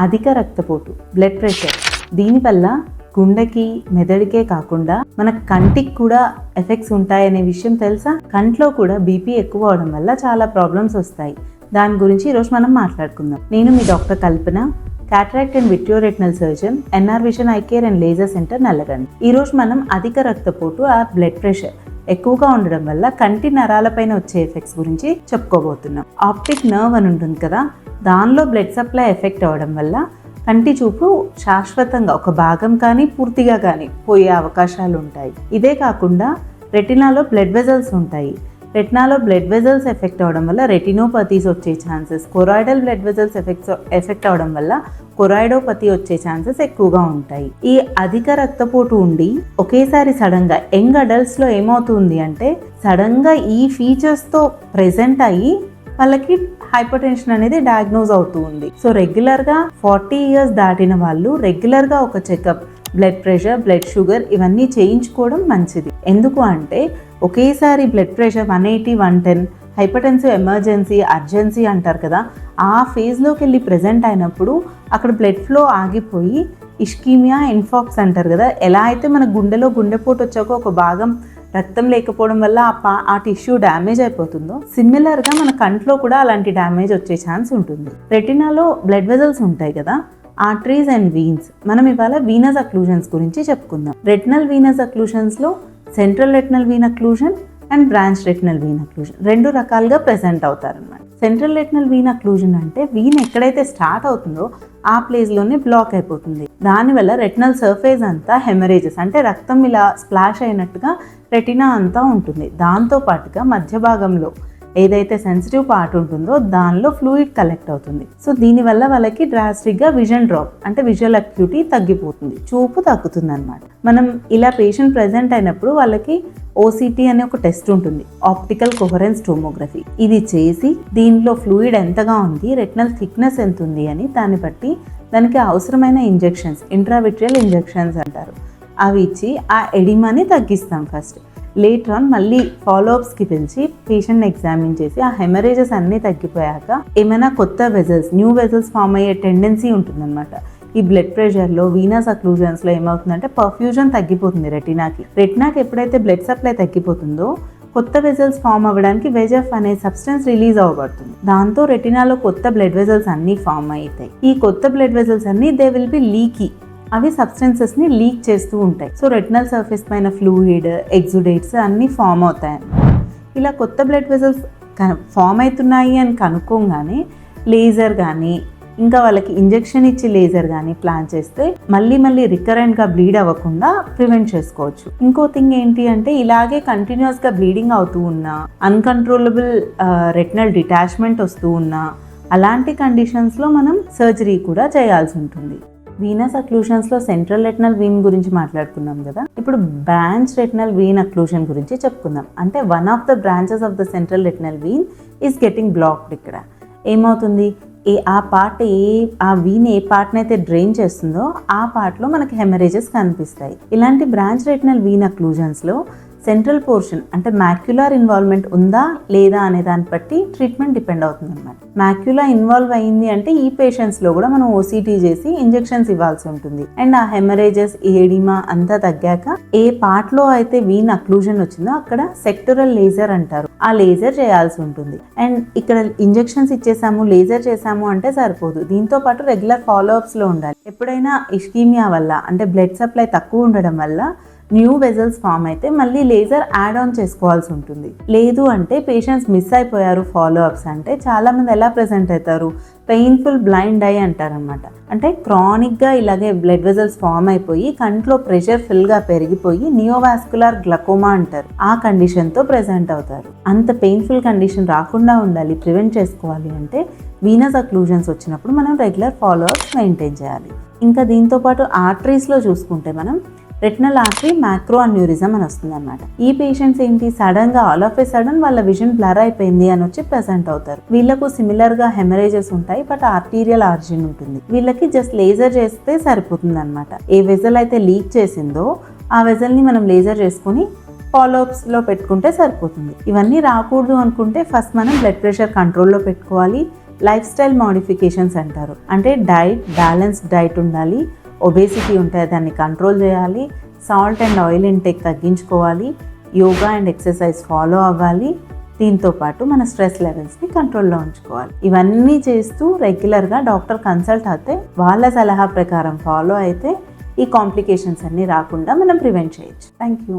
అధిక రక్తపోటు blood pressure దీనివల్ల గుండెకి మెదడుకే కాకుండా మన కంటికి కూడా ఎఫెక్ట్స్ ఉంటాయనే విషయం తెలుసా? కంట్లో కూడా బీపీ ఎక్కువ అవడం వల్ల చాలా ప్రాబ్లమ్స్ వస్తాయి. దాని గురించి ఈరోజు మనం మాట్లాడుకుందాం. నేను మీ doctor Kalpana cataract and vitreoretinal surgeon N R vision eye care and laser centre Nallagandi. ఈరోజు మనం అధిక రక్తపోటు ఆ బ్లడ్ ప్రెషర్ ఎక్కువగా ఉండడం వల్ల కంటి నరాలపైన వచ్చే ఎఫెక్ట్స్ గురించి చెప్పుకోబోతున్నాం. ఆప్టిక్ నర్వ్ అని ఉంటుంది కదా దానిలో బ్లడ్ సప్లై ఎఫెక్ట్ అవ్వడం వల్ల కంటి చూపు శాశ్వతంగా ఒక భాగం కానీ పూర్తిగా కానీ పోయే అవకాశాలు ఉంటాయి. ఇదే కాకుండా రెటినాలో బ్లడ్ వెజల్స్ ఉంటాయి. రెటినాలో బ్లడ్ వెజల్స్ ఎఫెక్ట్ అవడం వల్ల రెటినోపతీస్ వచ్చే chances choroidal blood vessels effects effect అవడం వల్ల కొరాయిడోపతి వచ్చే ఛాన్సెస్ ఎక్కువగా ఉంటాయి. ఈ అధిక రక్తపోటు ఉండి ఒకేసారి సడన్గా యంగ్ అడల్ట్స్లో ఏమవుతుంది అంటే సడన్గా ఈ ఫీచర్స్తో ప్రెజెంట్ ప్రెసెంట్ అయ్యి వాళ్ళకి హైపర్ టెన్షన్ అనేది డయాగ్నోజ్ అవుతూ ఉంది. సో రెగ్యులర్గా ఫార్టీ ఇయర్స్ దాటిన వాళ్ళు రెగ్యులర్గా ఒక checkup blood pressure blood sugar ఇవన్నీ చేయించుకోవడం మంచిది. ఎందుకు అంటే ఒకేసారి blood pressure one eighty one ten hypertensive emergency urgency అంటారు కదా ఆ ఫేజ్లోకి వెళ్ళి ప్రెజెంట్ అయినప్పుడు అక్కడ బ్లడ్ ఫ్లో ఆగిపోయి ఇష్కీమియా ఇన్ఫాక్స్ అంటారు కదా ఎలా అయితే మన గుండెలో గుండెపోటు వచ్చాక ఒక భాగం రక్తం లేకపోవడం వల్ల ఆ పా ఆ టిష్యూ డ్యామేజ్ అయిపోతుందో సిమిలర్గా మన కంట్లో కూడా అలాంటి డ్యామేజ్ వచ్చే ఛాన్స్ ఉంటుంది. రెటినాలో బ్లడ్ వెజల్స్ ఉంటాయి కదా ఆర్టరీస్ అండ్ వీన్స్ మనం ఇవాళ వీనస్ అక్లూషన్స్ గురించి చెప్పుకుందాం. Retinal venous అక్లూషన్స్లో central retinal vein occlusion and branch retinal vein occlusion రెండు రకాలుగా ప్రజెంట్ అవుతారనమాట సెంట్రల్ రెటినల్ వీన్ అక్లూజన్ అంటే వీన్ ఎక్కడైతే స్టార్ట్ అవుతుందో ఆ ప్లేస్లోనే బ్లాక్ అయిపోతుంది. దానివల్ల రెటినల్ సర్ఫేస్ అంతా హెమరేజెస్ అంటే రక్తం ఇలా స్ప్లాష్ అయినట్టుగా రెటినా అంతా ఉంటుంది. దాంతో పాటుగా మధ్య భాగంలో ఏదైతే సెన్సిటివ్ పార్ట్ ఉంటుందో దానిలో ఫ్లూయిడ్ కలెక్ట్ అవుతుంది. సో దీనివల్ల వాళ్ళకి డ్రాస్టిక్గా విజన్ డ్రాప్ అంటే విజువల్ అక్యూటీ తగ్గిపోతుంది. చూపు తగ్గుతుంది అనమాట మనం ఇలా పేషెంట్ ప్రెజెంట్ అయినప్పుడు వాళ్ళకి ఓసిటీ అనే ఒక టెస్ట్ ఉంటుంది. ఆప్టికల్ కొహరెన్స్ టోమోగ్రఫీ ఇది చేసి దీనిలో ఫ్లూయిడ్ ఎంతగా ఉంది రెటినల్ థిక్నెస్ ఎంత ఉంది అని దాన్ని బట్టి దానికి అవసరమైన ఇంజెక్షన్స్ ఇంట్రావిట్రియల్ ఇంజెక్షన్స్ అంటారు. అవి ఇచ్చి ఆ ఎడిమాని తగ్గిస్తాం ఫస్ట్ లేటర్ ఆన్ మళ్ళీ ఫాలోఅప్స్కి పిలిచి పేషెంట్ని ఎగ్జామిన్ చేసి ఆ హెమరేజెస్ అన్నీ తగ్గిపోయాక ఏమైనా కొత్త వెజల్స్ న్యూ వెజల్స్ ఫామ్ అయ్యే టెండెన్సీ ఉంటుందన్నమాట. ఈ బ్లడ్ ప్రెషర్లో వీనస్ అక్లూజన్స్లో ఏమవుతుందంటే పర్ఫ్యూజన్ తగ్గిపోతుంది రెటినాకి రెటినాకి ఎప్పుడైతే బ్లడ్ సప్లై తగ్గిపోతుందో కొత్త వెజల్స్ ఫామ్ అవ్వడానికి వెజెఫ్ అనే సబ్స్టెన్స్ రిలీజ్ అవ్వబడుతుంది. దాంతో రెటినాలో కొత్త బ్లడ్ వెజల్స్ అన్నీ ఫామ్ అవుతాయి ఈ కొత్త బ్లడ్ వెజల్స్ అన్నీ దే విల్ బి లీకీ అవి సబ్స్టెన్సెస్ని లీక్ చేస్తూ ఉంటాయి. సో రెటినల్ సర్ఫేస్ పైన ఫ్లూయిడ్ ఎగ్జుడేట్స్ అన్నీ ఫామ్ అవుతాయి. ఇలా కొత్త బ్లడ్ వెజల్స్ ఫామ్ అవుతున్నాయి అని కనుక్కోగానే లేజర్ కానీ ఇంకా వాళ్ళకి ఇంజెక్షన్ ఇచ్చి లేజర్ కానీ ప్లాన్ చేస్తే మళ్ళీ మళ్ళీ రికరెంట్గా బ్లీడ్ అవ్వకుండా ప్రివెంట్ చేసుకోవచ్చు. ఇంకో థింగ్ ఏంటి అంటే ఇలాగే కంటిన్యూస్గా బ్లీడింగ్ అవుతూ ఉన్నా అన్కంట్రోలబుల్ రెటినల్ డిటాచ్మెంట్ వస్తూ ఉన్నా అలాంటి కండిషన్స్లో మనం సర్జరీ కూడా చేయాల్సి ఉంటుంది. వీనస్ అక్లూషన్స్లో సెంట్రల్ రెటినల్ వీన్ గురించి మాట్లాడుకున్నాం కదా. ఇప్పుడు బ్రాంచ్ రెటినల్ వీన్ అక్లూషన్ గురించి చెప్పుకుందాం. అంటే one of the branches of the central retinal vein is getting blocked ఇక్కడ. ఏమవుతుంది? ఏ ఆ పార్ట్ ఏ ఆ వీన్ ఏ పార్ట్నైతే డ్రైన్ చేస్తుందో ఆ పార్ట్లో మనకి హెమరేజెస్ కనిపిస్తాయి. ఇలాంటి బ్రాంచ్ రెటినల్ వీన్ అక్లూజన్స్లో సెంట్రల్ పోర్షన్ అంటే మ్యాక్యులర్ ఇన్వాల్వ్మెంట్ ఉందా లేదా అనే దాన్ని బట్టి ట్రీట్మెంట్ డిపెండ్ అవుతుంది అనమాట మ్యాక్యులా ఇన్వాల్వ్ అయింది అంటే ఈ పేషెంట్స్లో కూడా మనం ఓసీటీ చేసి ఇంజెక్షన్స్ ఇవ్వాల్సి ఉంటుంది. అండ్ ఆ హెమరేజెస్ ఏడిమా అంతా తగ్గాక ఏ పార్ట్లో అయితే వీన్ అక్లూజన్ వచ్చిందో అక్కడ సెక్టరల్ లేజర్ అంటారు. ఆ లేజర్ చేయాల్సి ఉంటుంది. అండ్ ఇక్కడ ఇంజెక్షన్స్ ఇచ్చేసాము లేజర్ చేసాము అంటే సరిపోదు. దీంతో పాటు రెగ్యులర్ ఫాలోఅప్స్లో ఉండాలి. ఎప్పుడైనా ఇష్కీమియా వల్ల అంటే బ్లడ్ సప్లై తక్కువ ఉండడం వల్ల న్యూ వెజల్స్ ఫామ్ అయితే మళ్ళీ లేజర్ యాడ్ ఆన్ చేసుకోవాల్సి ఉంటుంది. లేదు అంటే పేషెంట్స్ మిస్ అయిపోయారు ఫాలో అప్స్ అంటే చాలా మంది ఎలా ప్రజెంట్ అవుతారు? పెయిన్ఫుల్ బ్లైండ్ ఐ అంటారనమాట అంటే క్రానిక్గా ఇలాగే బ్లడ్ వెజల్స్ ఫామ్ అయిపోయి కంట్లో ప్రెషర్ ఫిల్గా పెరిగిపోయి నియోవాస్కులర్ గ్లకోమా అంటారు. ఆ కండిషన్తో ప్రజెంట్ అవుతారు. అంత పెయిన్ఫుల్ కండిషన్ రాకుండా ఉండాలి ప్రివెంట్ చేసుకోవాలి అంటే వీనస్ అక్లూజన్స్ వచ్చినప్పుడు మనం రెగ్యులర్ ఫాలో అప్స్ మెయింటైన్ చేయాలి. ఇంకా దీంతో పాటు ఆర్టరీస్లో చూసుకుంటే మనం రెటినల్ ఆర్టరీ మ్యాక్రో అన్యూరిజం అని వస్తుంది అనమాట ఈ పేషెంట్స్ ఏంటి? సడన్గా ఆల్ ఆఫ్ ఏ సడన్ వాళ్ళ విజన్ బ్లర్ అయిపోయింది అని వచ్చి ప్రెసెంట్ అవుతారు. వీళ్ళకు సిమిలర్గా హెమరేజెస్ ఉంటాయి బట్ ఆర్టీరియల్ ఆర్జిన్ ఉంటుంది. వీళ్ళకి జస్ట్ లేజర్ చేస్తే సరిపోతుంది అనమాట ఏ వెజల్ అయితే లీక్ చేసిందో ఆ వెజల్ని మనం లేజర్ చేసుకుని ఫాలోఅప్స్లో పెట్టుకుంటే సరిపోతుంది. ఇవన్నీ రాకూడదు అనుకుంటే ఫస్ట్ మనం బ్లడ్ ప్రెషర్ కంట్రోల్లో పెట్టుకోవాలి. లైఫ్ స్టైల్ మాడిఫికేషన్స్ అంటారు. అంటే డైట్ బ్యాలెన్స్డ్ డైట్ ఉండాలి. ఒబేసిటీ ఉంటే దాన్ని కంట్రోల్ చేయాలి సాల్ట్ అండ్ ఆయిల్ ఇంటేక్ తగ్గించుకోవాలి యోగా అండ్ ఎక్సర్సైజ్ ఫాలో అవ్వాలి దీంతో పాటు మన స్ట్రెస్ లెవెల్స్ని కంట్రోల్లో ఉంచుకోవాలి. ఇవన్నీ చేస్తూ రెగ్యులర్గా డాక్టర్ కన్సల్ట్ అయితే వాళ్ళ సలహా ప్రకారం ఫాలో అయితే ఈ కాంప్లికేషన్స్ అన్నీ రాకుండా మనం ప్రివెంట్ చేయొచ్చు. Thank you